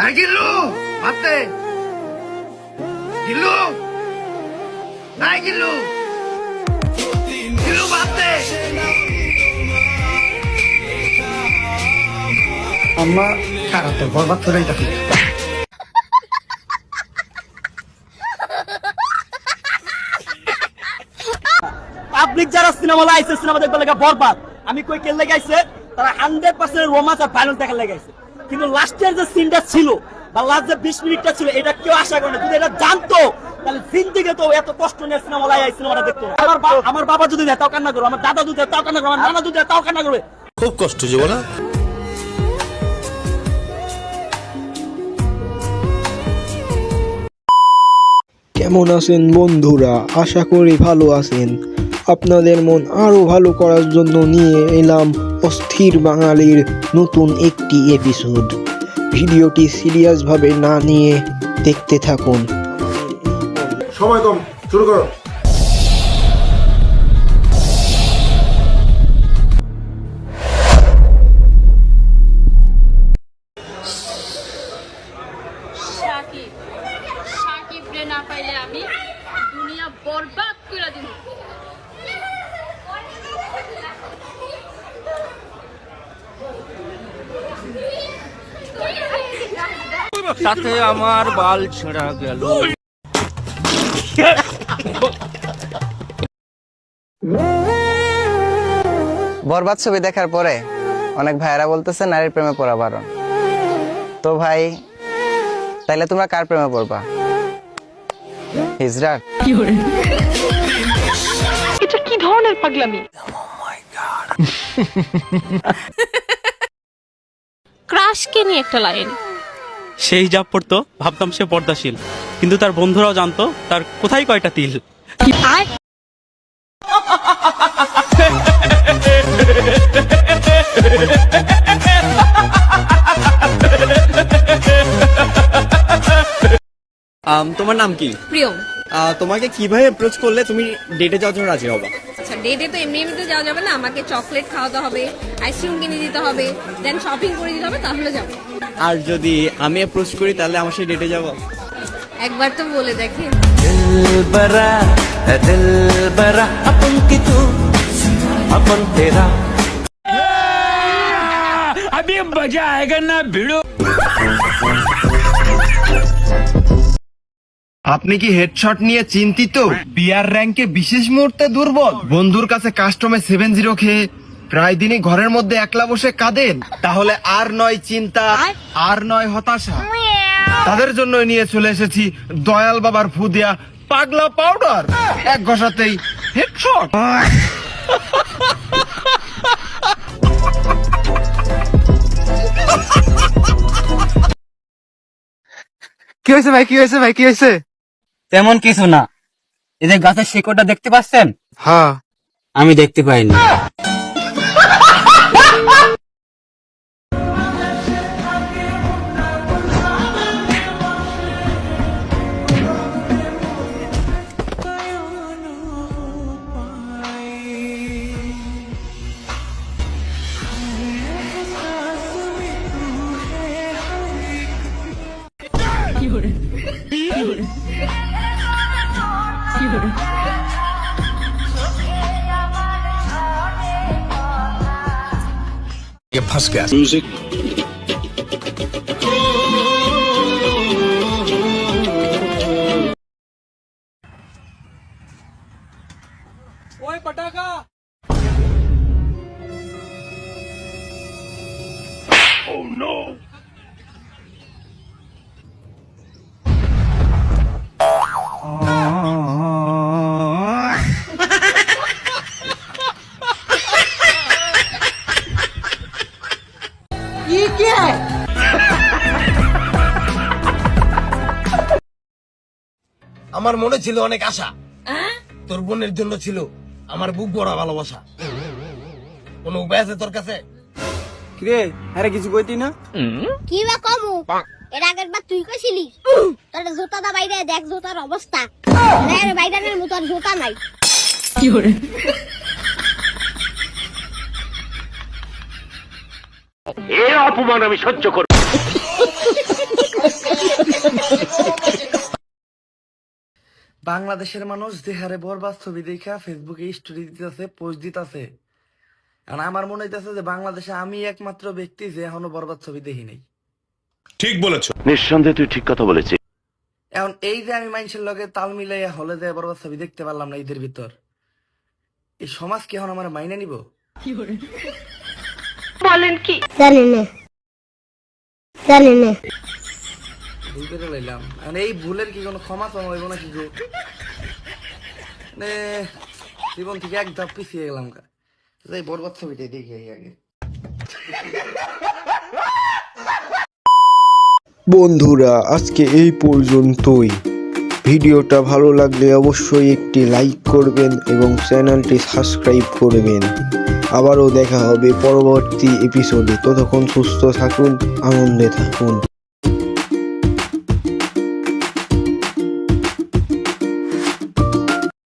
আরে গিল্লু ভাবতে গিল্লু। নাই গিল্লু। গিল্লু ভাবতে আম্মা খারাপ তো বরবাদ করে থাকি পাবলিক যারা সিনেমা লাইছে সিনেমা দেখতে লেগে বরবাদ। আমি কই কে লেগাইছে? তারা হান্ড্রেড পার্সেন্ট রোমান্স আর ভাইলেন্স দেখা লেগাইছে কিন্তু লাস্টের যে সিনটা ছিল বা লাস্ট যে বিশ মিনিটটা ছিল এটা কেউ আশা করে না। যদি এটা জানতো তাহলে জিন্দিগে তো এত কষ্ট নিয়ে সিনেমা লাই সিনেমাটা দেখতো না। আমার আমার বাবা যদি দেয় তাও কান্না করবে। আমার দাদা যদি দেয় তাও কান্না করবে। আমার নানা যদি দেয় তাও কান্না করবে। খুব কষ্ট জীবনা কেমন আছেন বন্ধুরা? আশা করি ভালো আছেন। আপনাদের মন আরও ভালো করার জন্য নিয়ে এলাম অস্থির বাঙালির নতুন একটি এপিসোড ভিডিওটি সিরিয়াসভাবে না নিয়ে দেখতে থাকুন। সময় কম শুরু করো। সাকিব সাকিব রে না পাইলে আমি দুনিয়া বরবাদ করে দিব। সাথে আমার বাল ছেঁড়া গেল। বরবাদ ছবি দেখার পরে অনেক ভাইয়েরা বলতেছে নারীর প্রেমে পড়া বারণ। তো ভাই তাইলে তোমরা কার প্রেমে পড়বা? হিজরার এটা কি ধরনের পাগলামি? ক্রাশকে নিয়ে একটা লাইন। সে হিজাব পড়তো ভাবতাম সে পর্দাশীল। কিন্তু তার বন্ধুরাও জানতো তার কোথায় কয়টা তিল? আম, তোমার নাম কি? প্রিয়ম। আহ, তোমাকে কীভাবে অ্যাপ্রোচ করলে তুমি ডেটে যাওয়ার জন্য রাজি হবা? আচ্ছা ডেটে তো এমনি এমনিতে যাওয়া যাবে না? আমাকে চকলেট খাওয়াতে হবে আইসক্রিম কিনে দিতে হবে দেন শপিং করে দিতে হবে তাহলে যাব। আর যদি আমি অ্যাপ্রোচ করি তাহলে আমার সেই ডেটে যাব। একবার তো বলে দেখি। আপনি কি হেডশট নিয়ে চিন্তিত? বিয়ার র্যাঙ্কে বিশেষ মুহূর্তে দুর্বল। বন্ধুর কাছে কাস্টমে সেভেন জিরো খেয়ে প্রায় দিনই ঘরের মধ্যে একলা বসে কাঁদেন। তাহলে আর নয় চিন্তা, আর নয় হতাশা। তাদের জন্য নিয়ে চলে এসেছি দয়াল বাবার ফুদিয়া পাগলা পাউডার এক ঘষাতেই হেডশট কি হয়েছে ভাই? কি হয়েছে ভাই? কি হয়েছে? তেমন কিছু না। এই যে গাছের শিকড়টা দেখতে পাচ্ছেন? হ্যাঁ। আমি দেখতে পাইনি। cute. Your Puska. Music. Oi, Pataka! Oh no! আমার মনে ছিল অনেক আশা। তোর বোনের জন্য ছিল আমার বুক ভরা ভালোবাসা। কোনো উপায় আছে তোর কাছে? কিরে আরে কিছু কইতি না? কি বা কমু? এর আগের বার তুই কইছিলি তোর জুতা দা বাইরে দেখ জুতার অবস্থা। এর বাইরের মতো আর জুতা নাই। বাংলাদেশের মানুষ যে হারে বরবাদ ছবি দেখা ফেসবুকে স্টোরি দিতেছে পোস্ট দিতেছে। আর আমার মনে হইতেছে যে বাংলাদেশে আমি একমাত্র ব্যক্তি যে এখনও বরবাদ ছবি দেখি নাই। ঠিক বলেছ। নিঃসন্দেহে তুই ঠিক কথা বলেছিস। এখন এই যে আমি মানুষের লগে তাল মিলাইয়া হলে যে বরবাদ ছবি দেখতে পারলাম না ঈদের ভিতর এই সমাজ কি এখন আমার মাইনে নিব? বলেন কি? জানি না। জানি না। ভুল লইলাম। এখন এই ভুলের কি কোনো ক্ষমা তো হইব না কি গো মানে জীবন থেকে এক ধাপ পিছিয়ে গেলাম গা। বরবাদ ছবিটাই দেখি আগে। বন্ধুরা, আজকে এই পর্যন্তই। ভিডিওটা ভালো লাগলে অবশ্যই একটি লাইক করবেন এবং চ্যানেলটি সাবস্ক্রাইব করবেন। আবারও দেখা হবে পরবর্তী এপিসোডে ততক্ষণ সুস্থ থাকুন, আনন্দে থাকুন।